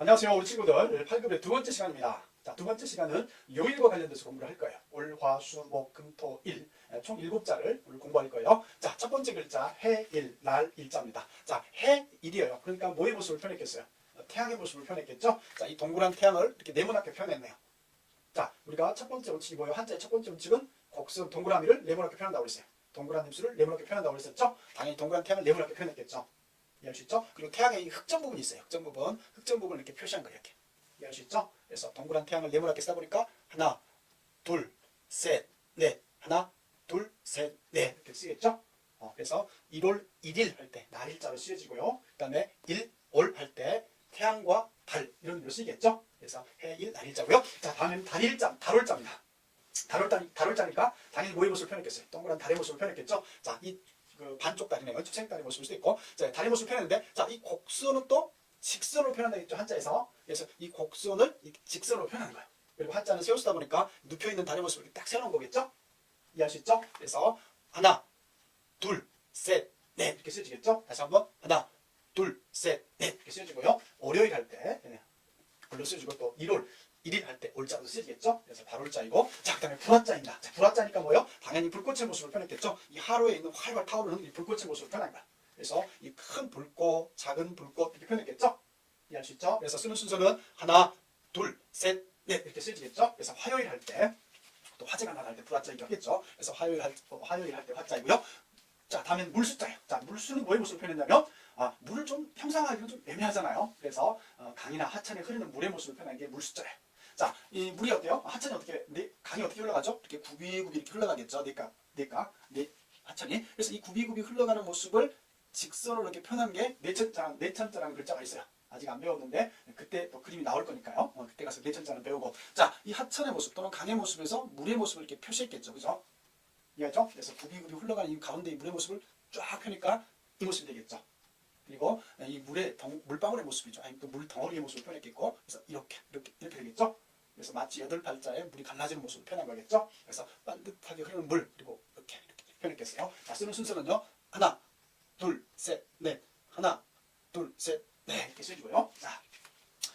안녕하세요 우리 친구들. 8급의 두 번째 시간입니다. 자, 두 번째 시간은 요일과 관련돼서 공부를 할 거예요. 월, 화, 수, 목, 금, 토, 일. 예, 총 7자를 오늘 공부할 거예요. 자, 첫 번째 글자 해, 일, 날, 일자입니다. 자, 해, 일이에요. 그러니까 뭐의 모습을 표현했겠어요? 어, 태양의 모습을 표현했겠죠? 자, 이 동그란 태양을 이렇게 네모나게 표현했네요. 자, 우리가 첫 번째 원칙이 뭐예요? 한자의 첫 번째 원칙은 곡선 동그라미를 네모나게 표현한다고 그랬어요. 동그란 입술을 네모나게 표현한다고 그랬었죠? 당연히 동그란 태양을 네모나게 표현했겠죠 이해할 수 있죠? 그리고 태양의 이 흑점 부분이 있어요. 흑점 부분, 흑점 부분을 이렇게 표시한 거예요. 이렇게 이해할 수 있죠? 그래서 동그란 태양을 네모나게 써보니까 하나, 둘, 셋, 넷, 하나, 둘, 셋, 넷 이렇게 쓰겠죠? 어, 그래서 1월 1일 할 때 날일자로 쓰여지고요. 그 다음에 1, 올 할 때 태양과 달 이런 의미로 쓰이겠죠? 그래서 해일 날일자고요. 자 다음엔 달일자, 달월자입니다. 달월자, 달월자니까 당연히 뭐의 모습을 표현했겠어요? 동그란 달의 모습을 표현했겠죠? 자, 이 그 반쪽 다리네요. 초생다리 모습일 수도 있고, 자, 다리 모습을 표현했는데, 자, 이 곡선은 또 직선으로 표현한다 했죠 한자에서. 그래서 이 곡선을 이 직선으로 표현하는 거예요. 그리고 한자는 세워 쓰다 보니까 눕혀 있는 다리 모습을 딱 세워놓은 거겠죠? 이해할 수 있죠? 그래서 하나, 둘, 셋, 넷 이렇게 쓰여지겠죠? 다시 한번 하나, 둘, 셋, 넷 이렇게 쓰여지고요. 월요일 할 때, 예, 물로 쓰여지고 또 1월 1일 할때 올자로 쓰여지겠죠? 그래서 발올자이고 자 그 다음에 불화자입니다. 자, 불화자니까 뭐예요? 당연히 불꽃의 모습을 표현했겠죠? 이 하루에 있는 활활 타오르는 이 불꽃의 모습을 거야. 그래서 이 큰 불꽃, 작은 불꽃 이렇게 표현했겠죠? 이해할 수 있죠? 그래서 쓰는 순서는 하나, 둘, 셋, 넷 이렇게 쓰여지겠죠? 그래서 화요일 할 때 또 화제가 나갈 때 불화자이기도 하겠죠? 그래서 화요일 할, 어, 화요일 할 때 화자이고요. 자, 다음엔 물수자예요. 자, 물수는 뭐의 모습을 표현했냐면 아, 물을 좀 형상하기는 좀 애매하잖아요. 그래서 어, 강이나 하천에 흐르는 물의 모습을 표현한 게 물수자예요. 자, 이 물이 어때요? 하천이 어떻게, 네, 강이 어떻게 흘러가죠? 이렇게 굽이굽이 이렇게 흘러가겠죠? 네가, 네가, 네, 하천이. 그래서 이 굽이굽이 흘러가는 모습을 직선으로 이렇게 표현한 게 내천자랑, 내천자라는 글자가 있어요. 아직 안 배웠는데, 그때 또 그림이 나올 거니까요. 어, 그때 가서 내천자는 배우고. 자, 이 하천의 모습 또는 강의 모습에서 물의 모습을 이렇게 표시했겠죠. 그죠? 이해했죠? 그래서 굽이굽이 흘러가는 이 가운데 이 물의 모습을 쫙 펴니까 이 모습이 되겠죠. 그리고 이 물의 덩, 물방울의 모습이죠. 아니 또물 덩어리의 모습을 표현했겠고, 그래서 이렇게 이렇게 이렇게 되겠죠. 그래서 마치 여덟 발자에 물이 갈라지는 모습을 표현한 거겠죠. 그래서 반듯하게 흐르는 물 그리고 이렇게 이렇게 표현했겠어요. 자 쓰는 순서는요. 하나, 둘, 셋, 넷. 하나, 둘, 셋, 넷 이렇게 쓰여지고요. 자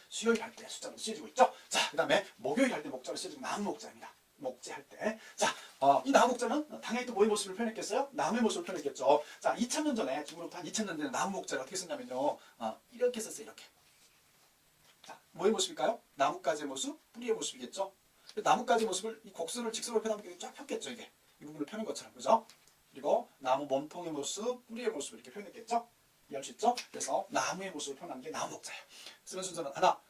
수요일 할 때 숫자로 쓰여지고 있죠. 자 그 다음에 목요일 할 때 목자로 쓰여지고 나무 목자입니다. 목재 할 때. 자, 어, 이 나무 목자는 당연히 또 뭐의 모습을 표현했겠어요? 나무의 모습을 표현했겠죠. 자, 2000년 전에, 지금으로부터 한 2000년 전에 나무 목자를 어떻게 썼냐면요. 어, 이렇게 썼어요, 이렇게. 자, 뭐의 모습일까요? 나뭇가지의 모습, 뿌리의 모습이겠죠. 나뭇가지 모습을 이 곡선을 직선으로 표현하면 쫙 폈겠죠, 이게. 이 부분을 펴는 것처럼, 그죠? 그리고 나무 몸통의 모습, 뿌리의 모습을 이렇게 표현했겠죠? 이해할 수 있죠? 그래서 나무의 모습을 표현한 게 나무 목자예요. 쓰는 순서는 하나,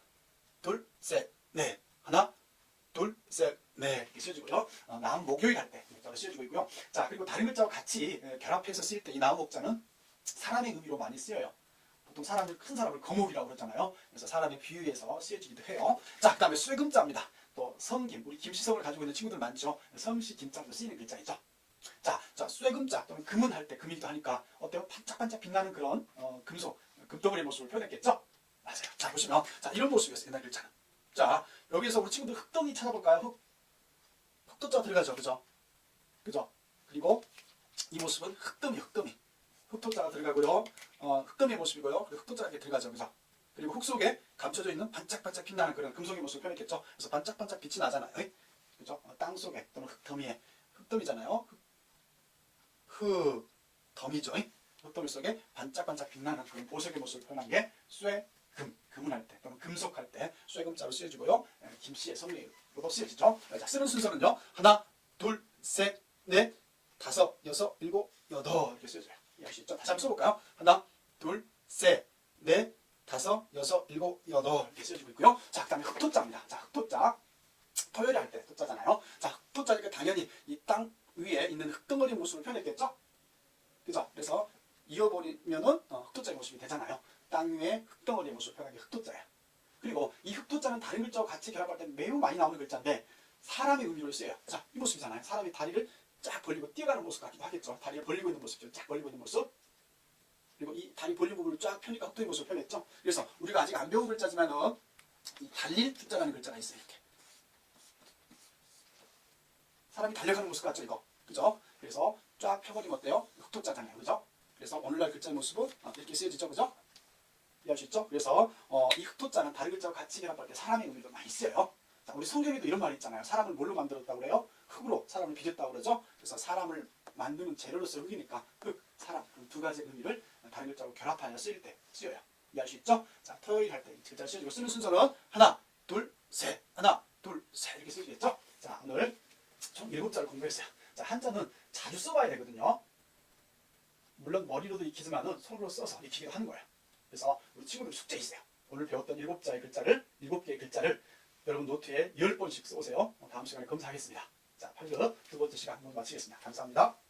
둘, 셋, 넷. 하나, 둘, 셋, 넷. 이렇게 쓰여지고요. 어, 나무 목요일 할때 목자로 쓰여지고 있고요. 자, 그리고 다른 글자와 같이 에, 결합해서 쓰일 때 이 나무 목자는 사람의 의미로 많이 쓰여요. 보통 사람을 큰 사람을 거목이라고 그러잖아요. 그래서 사람의 비유해서 쓰여지기도 해요. 자, 그다음에 쇠금자입니다. 또 성김, 우리 김시성을 가지고 있는 친구들 많죠. 성시 김자도 쓰이는 글자이죠. 자, 자 쇠금자 또는 금은 할 때 금이기도 하니까 어때요? 반짝반짝 빛나는 그런 어, 금속, 금덩어리의 모습을 표현했겠죠? 맞아요. 자, 보시면 자 이런 모습이었어요. 옛날 글자는. 자, 여기서 우리 친구들 흑덩이 찾아볼까요? 흑, 흑도자 들어가죠. 그죠? 그죠? 그리고 이 모습은 흑더미, 흑더미. 흑토자가 들어가고요. 어, 흑더미의 모습이고요. 흑토자가 이렇게 들어가죠. 그죠? 그리고 흙 속에 감춰져 있는 반짝반짝 빛나는 그런 금속의 모습을 표현했겠죠. 그래서 반짝반짝 빛이 나잖아요. 그죠? 어, 땅 속에 또는 흙더미에 흙더미잖아요. 흙, 흙더미죠. 흙더미 속에 반짝반짝 빛나는 그런 보석의 모습을 표현한 게 쇠, 금, 금은 할 때 또는 금속 할 때 쇠금자로 쓰여지고요. 에, 김씨의 성리로도 쓰여지죠. 자, 쓰는 순서는요. 하나, 둘, 셋, 넷, 다섯, 여섯, 일곱, 여덟 이렇게 쓰여져요. 있죠? 다시 한번 써볼까요? 하나, 둘, 셋, 넷, 다섯, 여섯, 일곱, 여덟 이렇게 쓰여지고 있고요. 자, 그 다음에 흑토자입니다. 자, 흑토자. 토요일 할때 토자잖아요. 자, 흑토자니까 당연히 이 땅 위에 있는 흙덩어리 모습을 표현했겠죠? 그죠? 그래서 이어버리면은 어, 흑토자의 모습이 되잖아요. 땅 위에 흙덩어리의 모습을 표현한 게 흑토자예요. 그리고 이 흑토자는 다른 글자와 같이 결합할 때 매우 많이 나오는 글자인데 사람의 의미로 쓰여요. 자, 이 모습이잖아요. 사람이 다리를 쫙 벌리고 뛰어가는 모습 같기도 하겠죠. 다리를 벌리고 있는 모습이죠. 쫙 벌리고 있는 모습. 그리고 이 다리 벌린 부분을 쫙 펴니까 흑토의 모습을 표현했죠. 그래서 우리가 아직 안 배운 글자지만은 이 달릴 투자라는 글자가 있어요. 이렇게. 사람이 달려가는 모습 같죠, 이거. 그죠? 그래서 쫙 펴버리면 어때요? 흑토자잖아요. 그죠? 그래서 오늘날 글자의 모습은 어, 이렇게 쓰여지죠, 그죠? 이해할 수 있죠? 그래서 어, 이 흑토자는 다른 글자와 같이 결합할 때 사람의 의미도 많이 쓰여요. 자, 우리 성경에도 이런 말이 있잖아요. 사람을 뭘로 만들었다고 그래요? 흙으로 사람을 빚었다고 그러죠. 그래서 사람을 만드는 재료로서 흙이니까 흙, 사람 그두 가지 의미를 다른 글자로 결합하여 쓰일 때 쓰여요. 이해할 수 있죠? 자, 토요일 할때이 글자 쓰여지고 쓰는 순서는 하나, 둘, 셋, 하나, 둘, 셋 이렇게 쓰겠죠? 자, 오늘 총 일곱 자를 공부했어요. 자, 한자는 자주 써봐야 되거든요. 물론 머리로도 익히지만은 손으로 써서 익히기도 하는 거예요. 그래서 우리 친구들 숙제 있어요. 오늘 배웠던 일곱 자의 글자를 일곱 개의 글자를 여러분 노트에 열 번씩 써오세요. 어, 다음 시간에 검사하겠습니다. 자, 8급 두 번째 시간 모두 마치겠습니다. 감사합니다.